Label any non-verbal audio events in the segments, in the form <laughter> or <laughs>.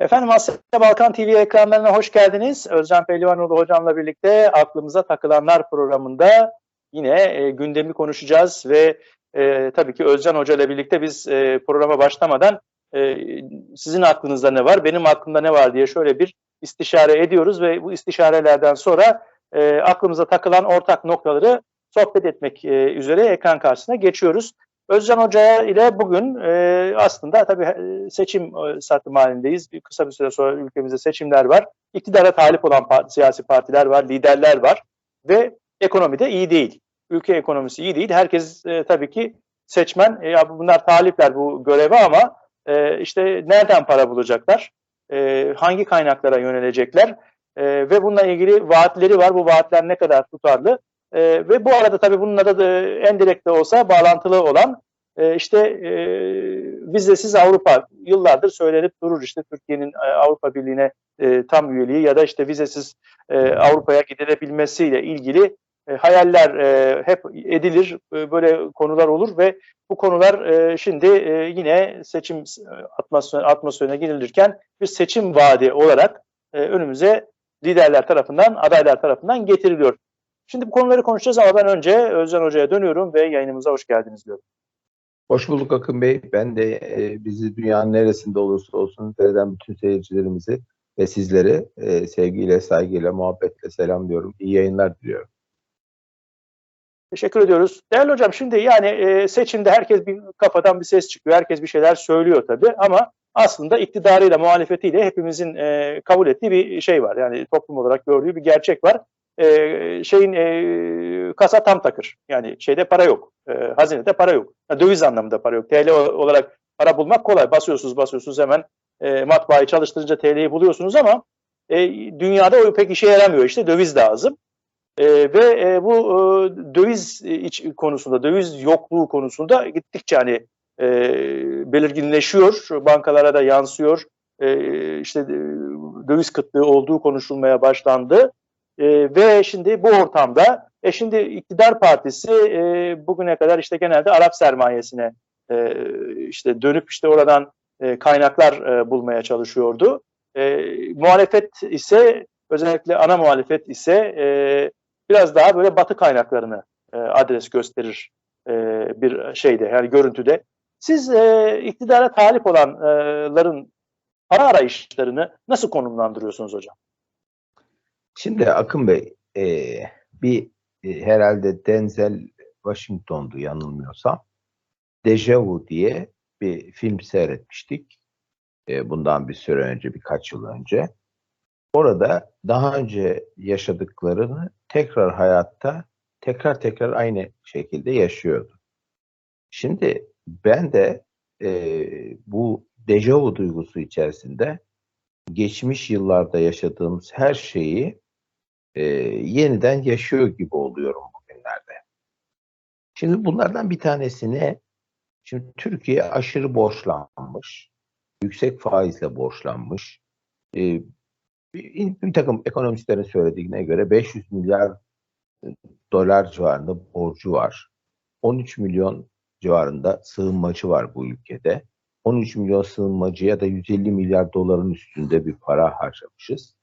Efendim Asya Balkan TV ekranlarına hoş geldiniz. Özcan Pehlivanoğlu hocamla birlikte aklımıza takılanlar programında yine e, gündemi konuşacağız ve e, tabii ki Özcan Hoca ile birlikte biz e, programa başlamadan e, sizin aklınızda ne var, benim aklımda ne var diye şöyle bir istişare ediyoruz ve bu istişarelerden sonra e, aklımıza takılan ortak noktaları sohbet etmek e, üzere ekran karşısına geçiyoruz. Özcan Hoca ile bugün e, aslında tabii e, seçim e, satım halindeyiz. Bir kısa bir süre sonra ülkemizde seçimler var. İktidara talip olan part, siyasi partiler var, liderler var ve ekonomi de iyi değil. Ülke ekonomisi iyi değil. Herkes e, tabii ki seçmen, e, ya bunlar talipler bu göreve ama e, işte nereden para bulacaklar? E, hangi kaynaklara yönelecekler? E, ve bununla ilgili vaatleri var. Bu vaatler ne kadar tutarlı? E, ve bu arada tabii bununla da en direkt de olsa bağlantılı olan e, işte e, vizesiz Avrupa yıllardır söylenip durur işte Türkiye'nin e, Avrupa Birliği'ne e, tam üyeliği ya da işte vizesiz e, Avrupa'ya gidilebilmesiyle ilgili e, hayaller e, hep edilir. E, böyle konular olur ve bu konular e, şimdi e, yine seçim atmosfer, atmosferine girilirken bir seçim vaadi olarak e, önümüze liderler tarafından, adaylar tarafından getiriliyor. Şimdi bu konuları konuşacağız ama ben önce Özcan Hoca'ya dönüyorum ve yayınımıza hoş geldiniz diyorum. Hoş bulduk Akın Bey. Ben de e, bizi dünyanın neresinde olursa olsun seyreden bütün seyircilerimizi ve sizleri e, sevgiyle, saygıyla, muhabbetle selamlıyorum. İyi yayınlar diliyorum. Teşekkür ediyoruz. Değerli hocam şimdi yani e, seçimde herkes bir kafadan bir ses çıkıyor. Herkes bir şeyler söylüyor tabii ama aslında iktidarıyla, muhalefetiyle hepimizin e, kabul ettiği bir şey var. Yani toplum olarak gördüğü bir gerçek var e, şeyin e, kasa tam takır. Yani şeyde para yok. E, hazinede para yok. Yani döviz anlamında para yok. TL olarak para bulmak kolay. Basıyorsunuz basıyorsunuz hemen e, matbaayı çalıştırınca TL'yi buluyorsunuz ama e, dünyada o pek işe yaramıyor. İşte döviz lazım. E, ve e, bu e, döviz iç konusunda, döviz yokluğu konusunda gittikçe hani e, belirginleşiyor. Bankalara da yansıyor. E, işte e, döviz kıtlığı olduğu konuşulmaya başlandı. E, ve şimdi bu ortamda e şimdi iktidar partisi e, bugüne kadar işte genelde Arap sermayesine e, işte dönüp işte oradan e, kaynaklar e, bulmaya çalışıyordu. E, muhalefet ise özellikle ana muhalefet ise e, biraz daha böyle batı kaynaklarını e, adres gösterir e, bir şeyde yani görüntüde. Siz e, iktidara talip olanların para arayışlarını nasıl konumlandırıyorsunuz hocam? Şimdi Akın Bey e, bir e, herhalde Denzel Washington'du yanılmıyorsam. Deja Vu diye bir film seyretmiştik. E, bundan bir süre önce, birkaç yıl önce. Orada daha önce yaşadıklarını tekrar hayatta tekrar tekrar aynı şekilde yaşıyordu. Şimdi ben de e, bu dejavu duygusu içerisinde geçmiş yıllarda yaşadığımız her şeyi e, yeniden yaşıyor gibi oluyorum bugünlerde. Şimdi bunlardan bir tanesi Şimdi Türkiye aşırı borçlanmış, yüksek faizle borçlanmış. E, bir, bir takım ekonomistlerin söylediğine göre 500 milyar dolar civarında borcu var. 13 milyon civarında sığınmacı var bu ülkede. 13 milyon sığınmacıya da 150 milyar doların üstünde bir para harcamışız.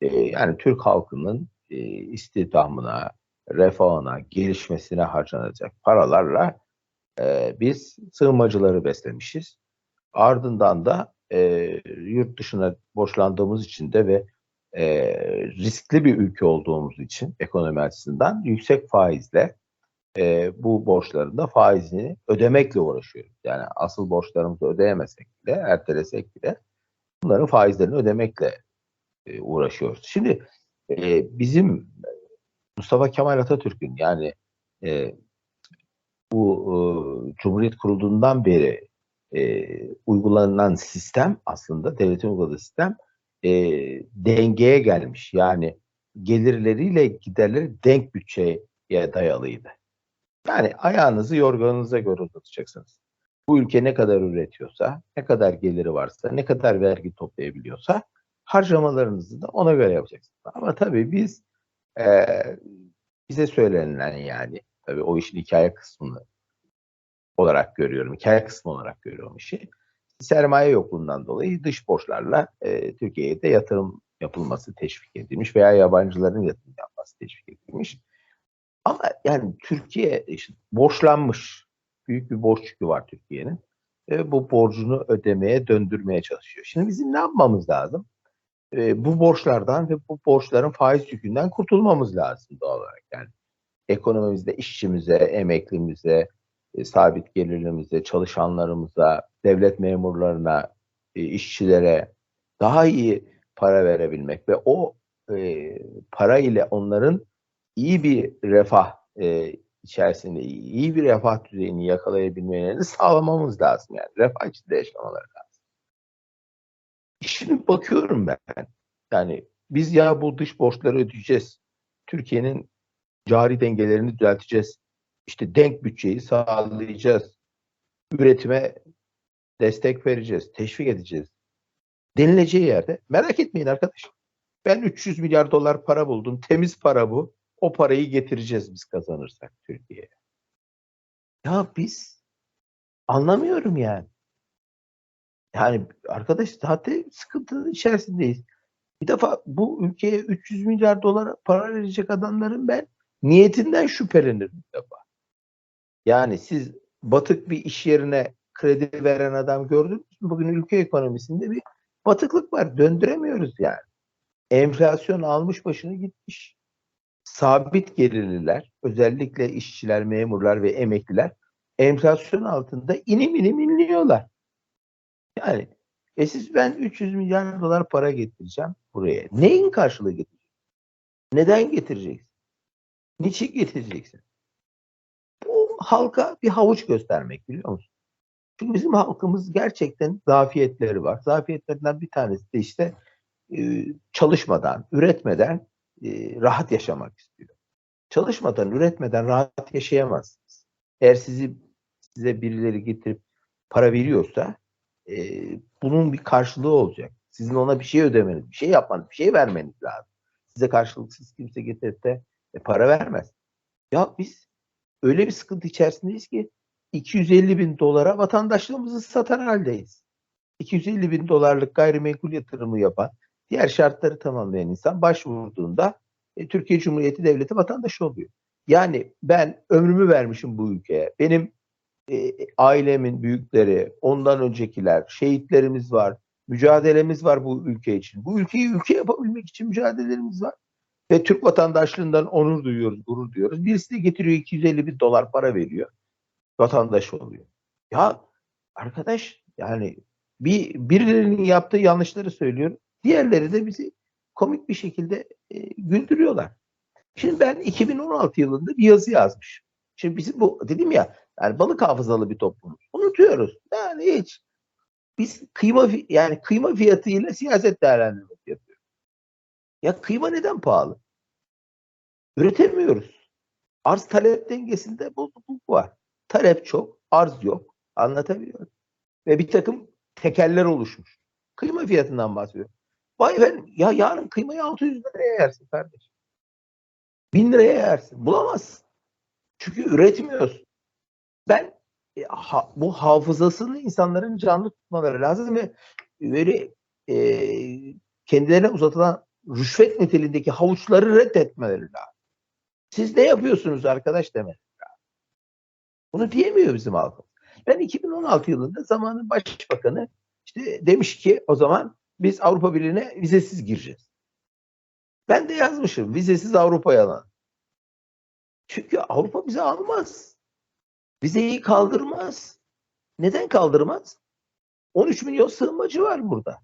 E, yani Türk halkının e, istihdamına, refahına, gelişmesine harcanacak paralarla e, biz sığınmacıları beslemişiz. Ardından da e, yurt dışına borçlandığımız için de ve e, riskli bir ülke olduğumuz için ekonomi açısından yüksek faizle e, bu borçların da faizini ödemekle uğraşıyoruz. Yani asıl borçlarımızı ödeyemesek bile, ertelesek bile bunların faizlerini ödemekle e, uğraşıyoruz. Şimdi e, bizim Mustafa Kemal Atatürk'ün yani e, bu e, Cumhuriyet kurulduğundan beri e, uygulanan sistem aslında devletin uyguladığı sistem e, dengeye gelmiş. Yani gelirleriyle giderleri denk bütçeye dayalıydı. Yani ayağınızı yorganınıza göre uzatacaksınız. Bu ülke ne kadar üretiyorsa, ne kadar geliri varsa, ne kadar vergi toplayabiliyorsa harcamalarınızı da ona göre yapacaksınız. Ama tabii biz e, bize söylenilen yani tabii o işin hikaye kısmını olarak görüyorum. Hikaye kısmı olarak görüyorum işi. sermaye yokluğundan dolayı dış borçlarla e, Türkiye'ye de yatırım yapılması teşvik edilmiş veya yabancıların yatırım yapması teşvik edilmiş. Ama yani Türkiye işte borçlanmış. Büyük bir borç yükü var Türkiye'nin. Ve bu borcunu ödemeye, döndürmeye çalışıyor. Şimdi bizim ne yapmamız lazım? E, bu borçlardan ve bu borçların faiz yükünden kurtulmamız lazım doğal olarak. Yani ekonomimizde işçimize, emeklimize, e, sabit gelirlimize, çalışanlarımıza, devlet memurlarına, e, işçilere daha iyi para verebilmek ve o e, para ile onların iyi bir refah e, içerisinde iyi bir refah düzeyini yakalayabilmelerini sağlamamız lazım yani refah içinde yaşamaları lazım. Şimdi bakıyorum ben yani biz ya bu dış borçları ödeyeceğiz. Türkiye'nin cari dengelerini düzelteceğiz. İşte denk bütçeyi sağlayacağız. Üretime destek vereceğiz, teşvik edeceğiz. Denileceği yerde merak etmeyin arkadaş. Ben 300 milyar dolar para buldum. Temiz para bu. O parayı getireceğiz biz kazanırsak Türkiye'ye. Ya biz anlamıyorum yani. Yani arkadaş zaten sıkıntının içerisindeyiz. Bir defa bu ülkeye 300 milyar dolar para verecek adamların ben niyetinden şüphelenirim bir defa. Yani siz batık bir iş yerine kredi veren adam gördünüz mü? Bugün ülke ekonomisinde bir batıklık var. Döndüremiyoruz yani. Enflasyon almış başını gitmiş. Sabit gelirliler, özellikle işçiler, memurlar ve emekliler enflasyon altında inim inim inliyorlar. Yani e siz ben 300 milyar dolar para getireceğim buraya. Neyin karşılığı getireceksin? Neden getireceksin? Niçin getireceksin? Bu halka bir havuç göstermek biliyor musun? Çünkü bizim halkımız gerçekten zafiyetleri var. Zafiyetlerinden bir tanesi de işte e, çalışmadan, üretmeden e, rahat yaşamak istiyor. Çalışmadan, üretmeden rahat yaşayamazsınız. Eğer sizi size birileri getirip para veriyorsa e, bunun bir karşılığı olacak. Sizin ona bir şey ödemeniz, bir şey yapmanız, bir şey vermeniz lazım. Size karşılıksız kimse getirip e, para vermez. Ya biz öyle bir sıkıntı içerisindeyiz ki 250 bin dolara vatandaşlığımızı satar haldeyiz. 250 bin dolarlık gayrimenkul yatırımı yapan, diğer şartları tamamlayan insan başvurduğunda e, Türkiye Cumhuriyeti Devleti vatandaşı oluyor. Yani ben ömrümü vermişim bu ülkeye. Benim e, ailemin büyükleri, ondan öncekiler, şehitlerimiz var, mücadelemiz var bu ülke için. Bu ülkeyi ülke yapabilmek için mücadelelerimiz var. Ve Türk vatandaşlığından onur duyuyoruz, gurur duyuyoruz. Birisi de getiriyor 250 bin dolar para veriyor. Vatandaş oluyor. Ya arkadaş yani bir birilerinin yaptığı yanlışları söylüyor. Diğerleri de bizi komik bir şekilde e, güldürüyorlar. Şimdi ben 2016 yılında bir yazı yazmış. Şimdi bizim bu dedim ya yani balık hafızalı bir toplumuz. Unutuyoruz. Yani hiç biz kıyma yani kıyma fiyatıyla siyaset değerlendirmesi yapıyoruz. Ya kıyma neden pahalı? Üretemiyoruz. Arz talep dengesinde bozukluk var. Talep çok, arz yok. Anlatabiliyor Ve bir takım tekeller oluşmuş. Kıyma fiyatından bahsediyor. Vay efendim ya yarın kıymayı 600 liraya yersin kardeşim. 1000 liraya yersin. Bulamazsın. Çünkü üretmiyorsun. Ben e, ha, bu hafızasını insanların canlı tutmaları lazım ve böyle e, kendilerine uzatılan rüşvet niteliğindeki havuçları reddetmeleri lazım. Siz ne yapıyorsunuz arkadaş demek lazım. Bunu diyemiyor bizim halkımız. Ben 2016 yılında zamanın başbakanı işte demiş ki o zaman biz Avrupa Birliği'ne vizesiz gireceğiz. Ben de yazmışım vizesiz Avrupa'ya alan. Çünkü Avrupa bizi almaz. Vizeyi kaldırmaz. Neden kaldırmaz? 13 milyon sığınmacı var burada.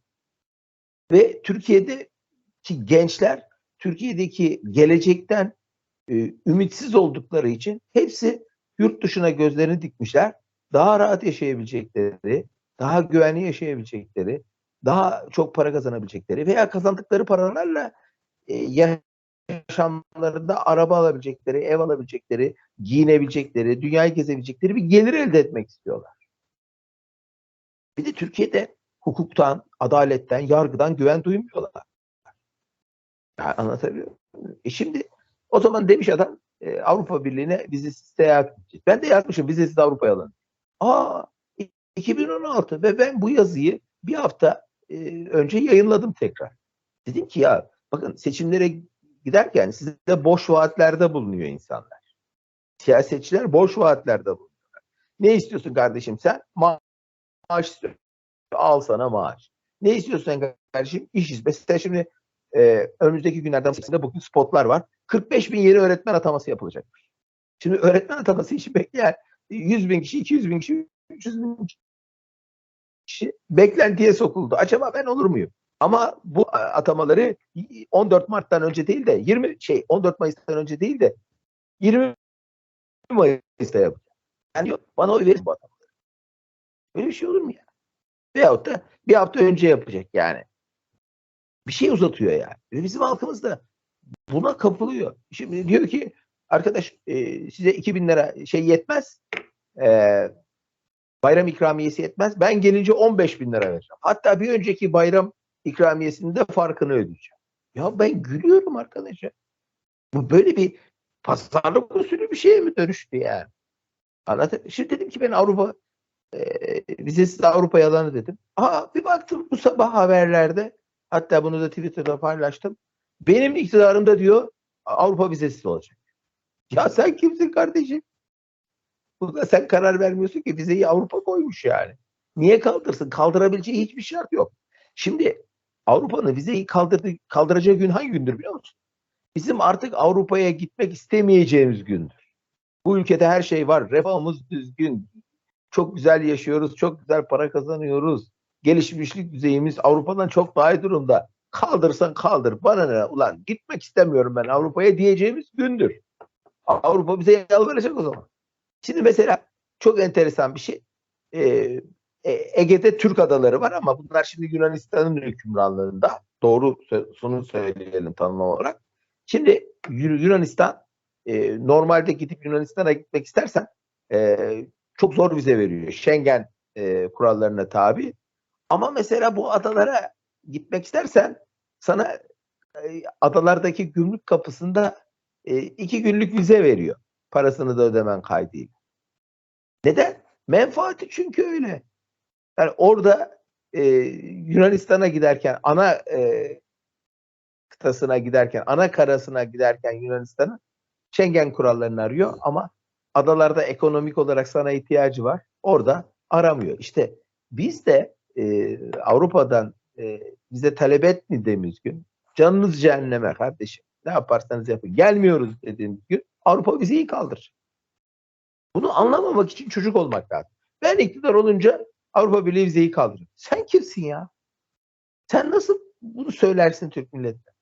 Ve Türkiye'deki gençler Türkiye'deki gelecekten e, ümitsiz oldukları için hepsi yurt dışına gözlerini dikmişler. Daha rahat yaşayabilecekleri, daha güvenli yaşayabilecekleri, daha çok para kazanabilecekleri veya kazandıkları paralarla e, yaşamlarında araba alabilecekleri, ev alabilecekleri, giyinebilecekleri, dünyayı gezebilecekleri bir gelir elde etmek istiyorlar. Bir de Türkiye'de hukuktan, adaletten, yargıdan güven duymuyorlar. Yani anlatabiliyor muyum? E şimdi o zaman demiş adam e, Avrupa Birliği'ne vizesiz seyahat edeceğiz. Ben de yazmışım vizesiz Avrupa'ya alın. Aa 2016 ve ben bu yazıyı bir hafta e, önce yayınladım tekrar. Dedim ki ya bakın seçimlere giderken size boş vaatlerde bulunuyor insanlar. Siyasetçiler boş vaatlerde bulunuyorlar. Ne istiyorsun kardeşim sen? Ma maaş istiyorsun. Al sana maaş. Ne istiyorsun kardeşim? İş istiyorsun. Mesela şimdi e, önümüzdeki günlerden sonra bugün spotlar var. 45 bin yeni öğretmen ataması yapılacak. Şimdi öğretmen ataması için bekleyen 100 bin kişi, 200 bin kişi, 300 bin kişi beklentiye sokuldu. Acaba ben olur muyum? Ama bu atamaları 14 Mart'tan önce değil de 20 şey 14 Mayıs'tan önce değil de 20 Mayıs'ta yapacağım. Yani yok, bana oy verin bu atamaları. Böyle bir şey olur mu ya? Veyahut da bir hafta önce yapacak yani. Bir şey uzatıyor yani. Ve bizim halkımız da buna kapılıyor. Şimdi diyor ki arkadaş e, size 2000 lira şey yetmez. E, bayram ikramiyesi yetmez. Ben gelince 15 bin lira vereceğim. Hatta bir önceki bayram ikramiyesinin de farkını ödeyeceğim. Ya ben gülüyorum arkadaşa. Bu böyle bir pazarlık usulü bir şeye mi dönüştü yani? Anladın? Şimdi dedim ki ben Avrupa e, vizesiz Avrupa yalanı dedim. Aa, bir baktım bu sabah haberlerde hatta bunu da Twitter'da paylaştım. Benim iktidarımda diyor Avrupa vizesiz olacak. Ya sen kimsin kardeşim? Burada sen karar vermiyorsun ki vizeyi Avrupa koymuş yani. Niye kaldırsın? Kaldırabileceği hiçbir şart yok. Şimdi Avrupa'nın vizeyi kaldırdı, kaldıracağı gün hangi gündür biliyor musun? Bizim artık Avrupa'ya gitmek istemeyeceğimiz gündür. Bu ülkede her şey var. Refahımız düzgün. Çok güzel yaşıyoruz. Çok güzel para kazanıyoruz. Gelişmişlik düzeyimiz Avrupa'dan çok daha iyi durumda. Kaldırsan kaldır. Bana ne? Ulan gitmek istemiyorum ben Avrupa'ya diyeceğimiz gündür. Avrupa bize yalvaracak o zaman. Şimdi mesela çok enteresan bir şey. Ee, Ege'de Türk adaları var ama bunlar şimdi Yunanistan'ın hükümranlığında. Doğru sonu söyleyelim tanım olarak. Şimdi Yunanistan e, normalde gidip Yunanistan'a gitmek istersen e, çok zor vize veriyor. Schengen e, kurallarına tabi. Ama mesela bu adalara gitmek istersen sana e, adalardaki gümrük kapısında e, iki günlük vize veriyor. Parasını da ödemen kaydıyla. Neden? Menfaati çünkü öyle. Yani orada e, Yunanistan'a giderken ana e, kıtasına giderken ana karasına giderken Yunanistan'a Schengen kurallarını arıyor ama adalarda ekonomik olarak sana ihtiyacı var. Orada aramıyor. İşte biz de e, Avrupa'dan e, bize talep etmediğimiz gün canınız cehenneme kardeşim. Ne yaparsanız yapın. Gelmiyoruz dediğimiz gün Avrupa vizeyi kaldırır. Bunu anlamamak için çocuk olmak lazım. Ben iktidar olunca Avrupa Birliği vizeyi kaldırır. Sen kimsin ya? Sen nasıl bunu söylersin Türk milletine?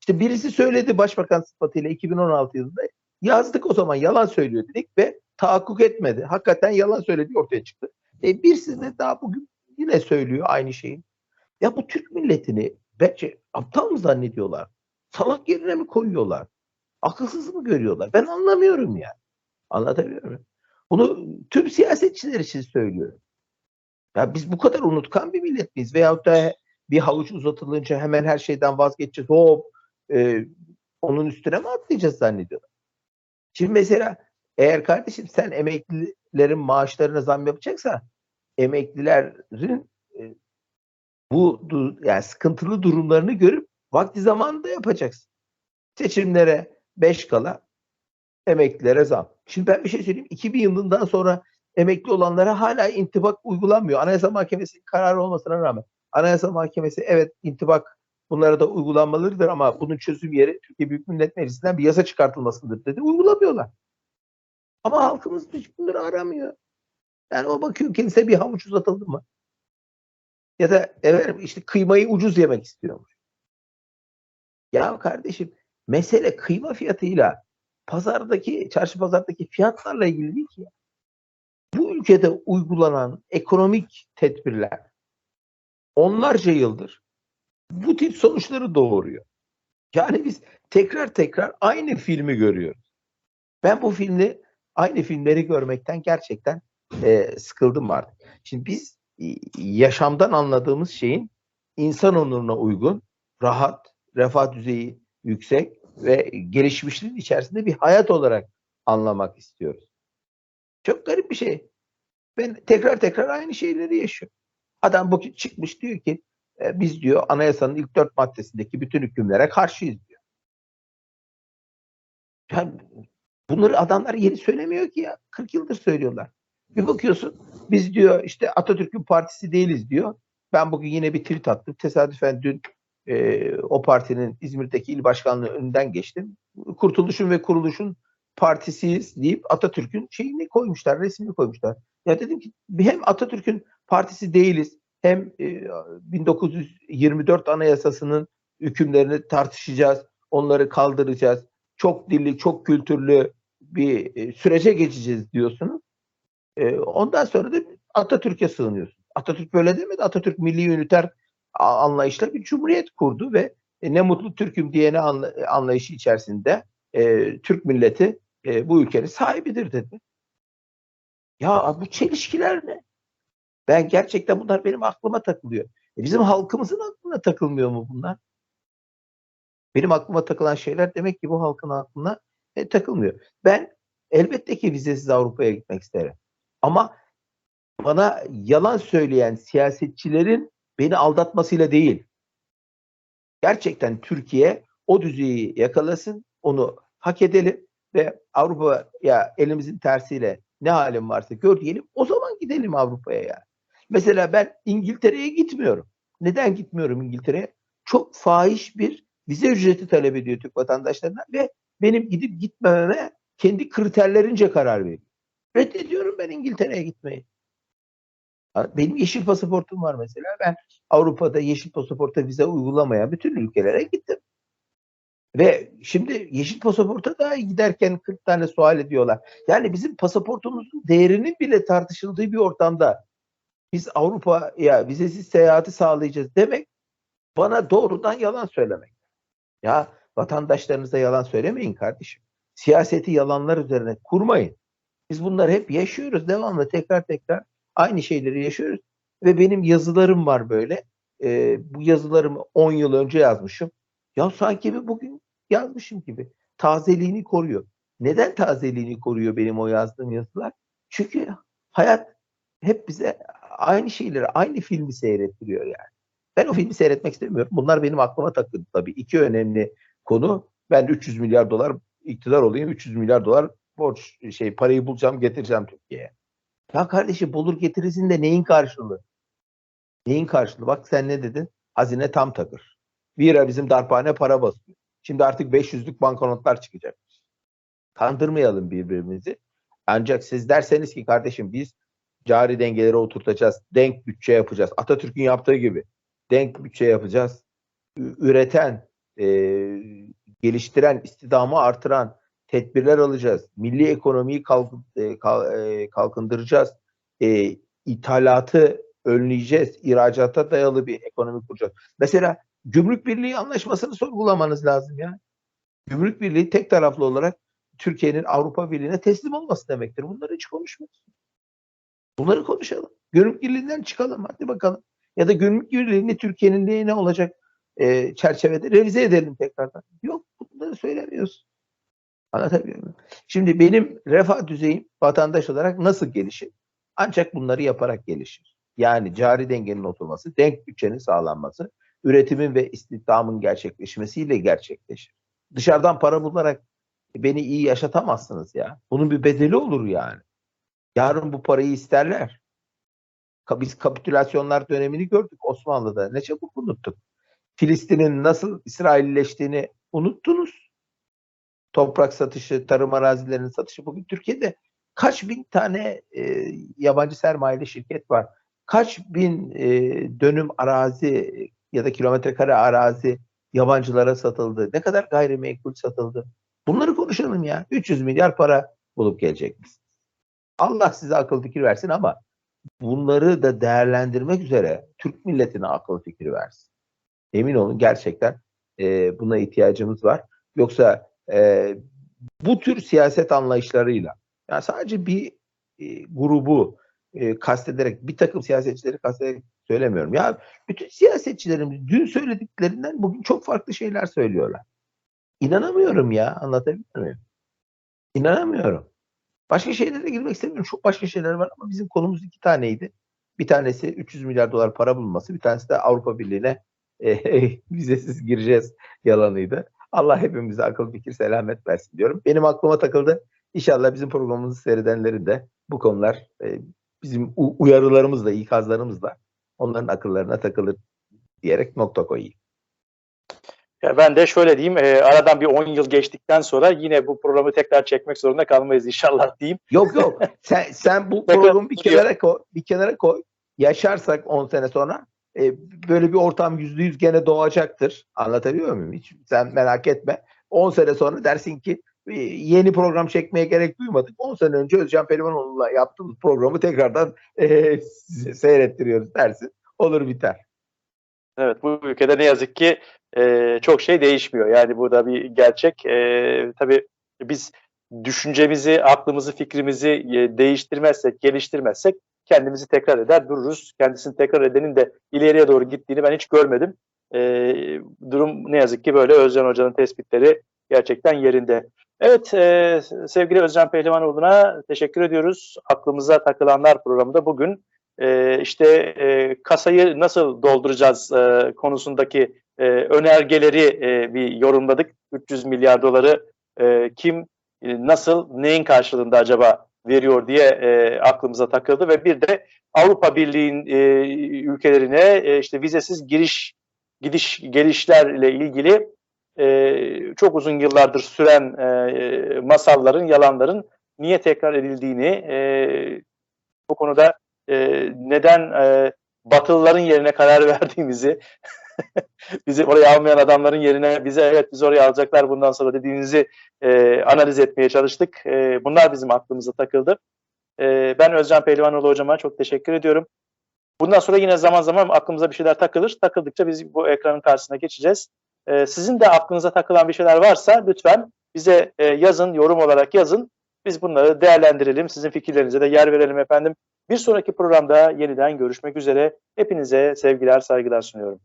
İşte birisi söyledi başbakan sıfatıyla 2016 yılında. Yazdık o zaman yalan söylüyor dedik ve tahakkuk etmedi. Hakikaten yalan söylediği ortaya çıktı. E birisi de daha bugün yine söylüyor aynı şeyi. Ya bu Türk milletini bence aptal mı zannediyorlar? Salak yerine mi koyuyorlar? Akılsız mı görüyorlar? Ben anlamıyorum ya. Yani. Anlatabiliyor muyum? Bunu tüm siyasetçiler için söylüyorum. Ya biz bu kadar unutkan bir millet miyiz? Veyahut da bir havuç uzatılınca hemen her şeyden vazgeçeceğiz. Hop e, onun üstüne mi atlayacağız zannediyorlar. Şimdi mesela eğer kardeşim sen emeklilerin maaşlarına zam yapacaksa emeklilerin e, bu yani sıkıntılı durumlarını görüp vakti zamanında yapacaksın. Seçimlere 5 kala emeklilere zam. Şimdi ben bir şey söyleyeyim. 2000 yılından sonra emekli olanlara hala intibak uygulanmıyor. Anayasa Mahkemesi'nin kararı olmasına rağmen. Anayasa Mahkemesi evet intibak bunlara da uygulanmalıdır ama bunun çözüm yeri Türkiye Büyük Millet Meclisi'nden bir yasa çıkartılmasıdır dedi. Uygulamıyorlar. Ama halkımız hiç bunları aramıyor. Yani o bakıyor kendisine bir havuç uzatıldı mı? Ya da evet işte kıymayı ucuz yemek istiyormuş. Ya kardeşim mesele kıyma fiyatıyla pazardaki, çarşı pazardaki fiyatlarla ilgili değil ki. Bu ülkede uygulanan ekonomik tedbirler onlarca yıldır bu tip sonuçları doğuruyor. Yani biz tekrar tekrar aynı filmi görüyoruz. Ben bu filmde aynı filmleri görmekten gerçekten e, sıkıldım artık. Şimdi biz yaşamdan anladığımız şeyin insan onuruna uygun, rahat, refah düzeyi yüksek ve gelişmişliğin içerisinde bir hayat olarak anlamak istiyoruz. Çok garip bir şey. Ben tekrar tekrar aynı şeyleri yaşıyorum. Adam bugün çıkmış diyor ki e, biz diyor anayasanın ilk dört maddesindeki bütün hükümlere karşıyız diyor. Yani bunları adamlar yeni söylemiyor ki ya. 40 yıldır söylüyorlar. Bir bakıyorsun biz diyor işte Atatürk'ün partisi değiliz diyor. Ben bugün yine bir tweet attım. Tesadüfen dün e, o partinin İzmir'deki il başkanlığı önünden geçtim. Kurtuluşun ve kuruluşun partisiyiz deyip Atatürk'ün şeyini koymuşlar, resmini koymuşlar. Ya dedim ki hem Atatürk'ün partisi değiliz hem e, 1924 Anayasası'nın hükümlerini tartışacağız, onları kaldıracağız. Çok dilli, çok kültürlü bir e, sürece geçeceğiz diyorsunuz. E, ondan sonra da Atatürk'e sığınıyorsun. Atatürk böyle demedi. Atatürk milli üniter anlayışla bir cumhuriyet kurdu ve e, ne mutlu Türk'üm diyene anla- anlayışı içerisinde e, Türk milleti e, bu ülkenin sahibidir dedi. Ya bu çelişkiler ne? Ben gerçekten bunlar benim aklıma takılıyor. E, bizim halkımızın aklına takılmıyor mu bunlar? Benim aklıma takılan şeyler demek ki bu halkın aklına e, takılmıyor. Ben elbette ki vizesiz Avrupa'ya gitmek isterim. Ama bana yalan söyleyen siyasetçilerin beni aldatmasıyla değil. Gerçekten Türkiye o düzeyi yakalasın, onu hak edelim ve Avrupa'ya elimizin tersiyle ne halim varsa gör diyelim. O zaman gidelim Avrupa'ya ya. Mesela ben İngiltere'ye gitmiyorum. Neden gitmiyorum İngiltere'ye? Çok fahiş bir vize ücreti talep ediyor Türk vatandaşlarına ve benim gidip gitmememe kendi kriterlerince karar veriyor. Reddediyorum ben İngiltere'ye gitmeyi. Benim yeşil pasaportum var mesela. Ben Avrupa'da yeşil pasaporta vize uygulamayan bütün ülkelere gittim. Ve şimdi yeşil pasaporta da giderken 40 tane sual ediyorlar. Yani bizim pasaportumuzun değerinin bile tartışıldığı bir ortamda biz Avrupa'ya vizesiz seyahati sağlayacağız demek bana doğrudan yalan söylemek. Ya vatandaşlarınıza yalan söylemeyin kardeşim. Siyaseti yalanlar üzerine kurmayın. Biz bunları hep yaşıyoruz. Devamlı tekrar tekrar aynı şeyleri yaşıyoruz. Ve benim yazılarım var böyle. Ee, bu yazılarımı 10 yıl önce yazmışım. Ya sanki bir bugün yazmışım gibi. Tazeliğini koruyor. Neden tazeliğini koruyor benim o yazdığım yazılar? Çünkü hayat hep bize aynı şeyleri, aynı filmi seyrettiriyor yani. Ben o filmi seyretmek istemiyorum. Bunlar benim aklıma takıldı tabii. İki önemli konu. Ben 300 milyar dolar iktidar olayım, 300 milyar dolar borç şey parayı bulacağım, getireceğim Türkiye'ye. Ya kardeşim bulur getirirsin de neyin karşılığı? Neyin karşılığı? Bak sen ne dedin? Hazine tam takır. Vira bizim darphane para basıyor. Şimdi artık 500'lük banknotlar çıkacak. Kandırmayalım birbirimizi. Ancak siz derseniz ki kardeşim biz cari dengeleri oturtacağız. Denk bütçe yapacağız. Atatürk'ün yaptığı gibi. Denk bütçe yapacağız. Üreten, e, geliştiren, istidamı artıran tedbirler alacağız. Milli ekonomiyi kalk- e, e, kalkındıracağız. E, ithalatı önleyeceğiz. İhracata dayalı bir ekonomi kuracağız. Mesela Gümrük Birliği anlaşmasını sorgulamanız lazım ya. Gümrük Birliği tek taraflı olarak Türkiye'nin Avrupa Birliği'ne teslim olması demektir. Bunları hiç konuşmuyoruz. Bunları konuşalım. Gümrük Birliği'nden çıkalım. Hadi bakalım. Ya da Gümrük Birliği'ni Türkiye'nin neyine olacak e, çerçevede revize edelim tekrardan. Yok bunları söylemiyoruz. Anlatabiliyor muyum? Şimdi benim refah düzeyim vatandaş olarak nasıl gelişir? Ancak bunları yaparak gelişir. Yani cari dengenin oturması, denk bütçenin sağlanması, üretimin ve istihdamın gerçekleşmesiyle gerçekleşir. Dışarıdan para bularak beni iyi yaşatamazsınız ya. Bunun bir bedeli olur yani. Yarın bu parayı isterler. Biz kapitülasyonlar dönemini gördük Osmanlı'da. Ne çabuk unuttuk. Filistin'in nasıl İsrailleştiğini unuttunuz. Toprak satışı, tarım arazilerinin satışı. Bugün Türkiye'de kaç bin tane e, yabancı sermayeli şirket var. Kaç bin e, dönüm arazi ya da kilometre kare arazi yabancılara satıldı. Ne kadar gayrimenkul satıldı. Bunları konuşalım ya. 300 milyar para bulup gelecek misiniz? Allah size akıl fikir versin ama bunları da değerlendirmek üzere Türk milletine akıl fikir versin. Emin olun gerçekten e, buna ihtiyacımız var. Yoksa e, bu tür siyaset anlayışlarıyla yani sadece bir e, grubu e, kastederek bir takım siyasetçileri kastederek söylemiyorum. Ya bütün siyasetçilerimiz dün söylediklerinden bugün çok farklı şeyler söylüyorlar. İnanamıyorum ya anlatabiliyor muyum? İnanamıyorum. Başka şeylere girmek istemiyorum. Çok başka şeyler var ama bizim konumuz iki taneydi. Bir tanesi 300 milyar dolar para bulması, bir tanesi de Avrupa Birliği'ne e, vizesiz gireceğiz yalanıydı. Allah hepimize akıl fikir selamet versin diyorum. Benim aklıma takıldı. İnşallah bizim programımızı seyredenlerin de bu konular e, bizim uyarılarımızla, ikazlarımızla onların akıllarına takılır diyerek nokta koyayım. Ya ben de şöyle diyeyim, e, aradan bir 10 yıl geçtikten sonra yine bu programı tekrar çekmek zorunda kalmayız inşallah diyeyim. Yok yok. <laughs> sen sen bu programı bir kenara koy, bir kenara koy. Yaşarsak 10 sene sonra e, böyle bir ortam yüzde yüz gene doğacaktır. Anlatabiliyor muyum? Hiç sen merak etme. 10 sene sonra dersin ki yeni program çekmeye gerek duymadık. 10 sene önce Özcan Pelivanoğlu'la yaptığımız programı tekrardan e, seyrettiriyoruz dersin. Olur biter. Evet bu ülkede ne yazık ki e, çok şey değişmiyor. Yani bu da bir gerçek. E, tabii biz düşüncemizi, aklımızı, fikrimizi e, değiştirmezsek, geliştirmezsek kendimizi tekrar eder dururuz. Kendisini tekrar edenin de ileriye doğru gittiğini ben hiç görmedim. E, durum ne yazık ki böyle Özcan Hoca'nın tespitleri gerçekten yerinde. Evet e, sevgili Özcan Pehlivanoğlu'na teşekkür ediyoruz. Aklımıza takılanlar programında bugün e, işte e, kasayı nasıl dolduracağız e, konusundaki e, önergeleri e, bir yorumladık. 300 milyar doları e, kim e, nasıl neyin karşılığında acaba veriyor diye e, aklımıza takıldı ve bir de Avrupa Birliği'nin e, ülkelerine e, işte vizesiz giriş gidiş gelişlerle ilgili e, çok uzun yıllardır süren e, masalların, yalanların niye tekrar edildiğini e, bu konuda e, neden e, Batılıların yerine karar <laughs> verdiğimizi, bizi oraya almayan adamların yerine bize evet biz oraya alacaklar bundan sonra dediğinizi e, analiz etmeye çalıştık. E, bunlar bizim aklımıza takıldı. E, ben Özcan Pehlivanoğlu hocama çok teşekkür ediyorum. Bundan sonra yine zaman zaman aklımıza bir şeyler takılır. Takıldıkça biz bu ekranın karşısına geçeceğiz. E, sizin de aklınıza takılan bir şeyler varsa lütfen bize e, yazın, yorum olarak yazın. Biz bunları değerlendirelim. Sizin fikirlerinize de yer verelim efendim. Bir sonraki programda yeniden görüşmek üzere. Hepinize sevgiler, saygılar sunuyorum.